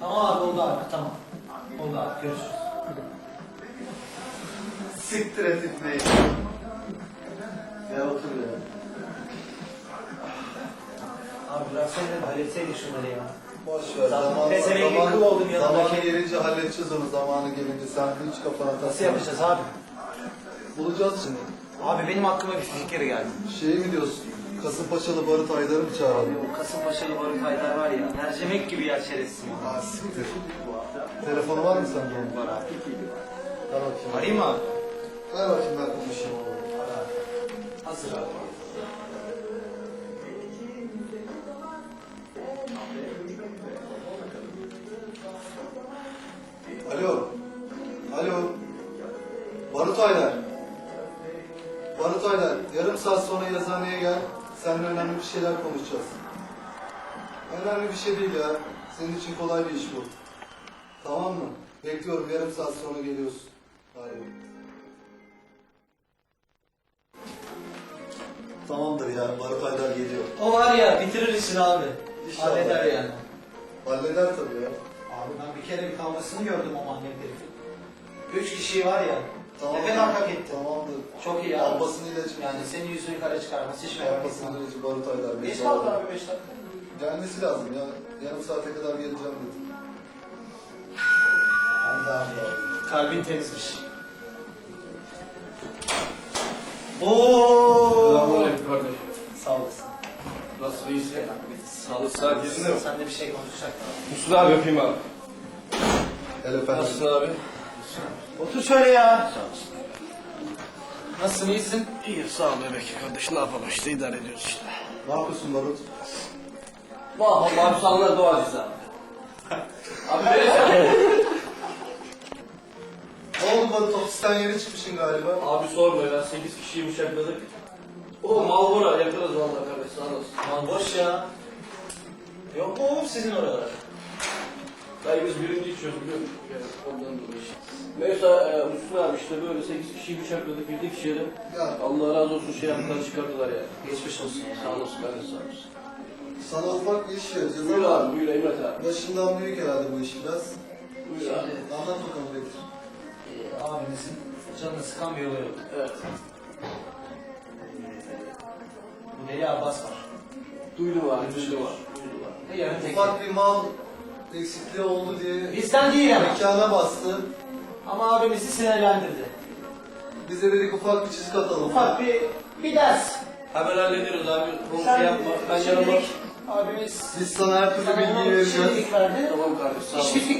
Tamam abi oldu abi tamam. Oldu abi görüşürüz. Siktir et ipneyi. Gel otur ya. Abi bıraksana da halletseydik şunları ya. Boş ver. Zaten Zaman, pezevenk zaman, oldum yanındaki. zamanı gelince halledeceğiz onu. Zamanı gelince sen hiç kafana takma. Nasıl yapacağız abi? Bulacağız şimdi. Abi benim aklıma bir fikir geldi. Şey mi diyorsun? Kasımpaşalı Barut Aydar'ı mı çağıralım? Kasımpaşalı Barut Haydar var ya, mercimek gibi yer şerefsiz ya. Ha siktir. Telefonu var mı sende onun? Var abi. Ver bakayım. Arayayım mı abi? Ver bakayım ben konuşayım. Hazır abi. Alo. Alo. Barut Aydar. Barut Aydar. Yarım saat sonra yazıhaneye gel. Seninle önemli bir şeyler konuşacağız. Önemli bir şey değil ya. Senin için kolay bir iş bu. Tamam mı? Bekliyorum. Yarım saat sonra geliyorsun. Hayır. Tamamdır ya. Barut Aydar geliyor. O var ya, bitirir işini abi. İnşallah. Halleder yani. Halleder tabii ya. Abi ben bir kere bir kavgasını gördüm o manyak herifin. Üç kişi var ya, Tamam. ne kadar hak etti. Tamamdır. Çok iyi abi. Abbas'ın ilacı. Yani senin yüzünü kara çıkarması hiç merak Abbas'ın etmem. ilacı Barut Aydar. Geç kaldı abi beş dakika. Gelmesi lazım ya. Yarım saate kadar geleceğim dedi. Allah'ım Kalbin temizmiş. Oo. Selamünaleyküm kardeşim. Sağ olasın. Nasıl iyisin? Sağlık sakin mi? Sen de bir şey konuşacaktın. Musul abi öpeyim abi. Gel efendim. Nasılsın abi? Otur şöyle ya. Nasılsın iyisin? İyi sağ ol bebek kardeş ne yapalım işte idare ediyoruz işte. Ne yapıyorsun Barut? Vah Allah'ım sağlar doğacağız abi. abi böyle Ne oldu Barut? Ofisten yeni çıkmışsın galiba. Abi sorma ya 8 kişiyi bıçakladık. O Malbora yakarız vallahi kardeş sağ olasın. Aman boş ya. Yok mu oğlum sizin oralar? Dayı biz birinci içiyoruz biliyor musun? Yani ondan dolayı. Mesela e, Musul abi işte böyle 8 kişiyi bıçakladık girdik içeri. Ya Allah razı olsun şey yaptılar çıkardılar ya. Geçmiş olsun ya. Sağ olasın kardeş sağ olasın. Sana ufak bir iş vereceğiz Buyur ama abi buyur Emret abi. başından büyük herhalde bu iş biraz. Buyur abi. Anlat bakalım nedir? Ee, abimizin canını sıkan bir olay oldu. Evet. Bu Deli Abbas var. Duydum abi duydum abi. Duydum abi. Ve yarın tek. Ufak bir mal eksikliği oldu diye Bizden değil ama. mekana bastı. Ama abimizi sinirlendirdi. Bize dedik ufak bir çizik atalım. Ufak bir, bir ders. Hemen hallederiz abi. Sen şey yapma. Ben yanıma... şimdilik abimiz Biz sana her türlü bilgiyi vereceğiz. verdi. Tamam kardeş sağ ol. İş bittikten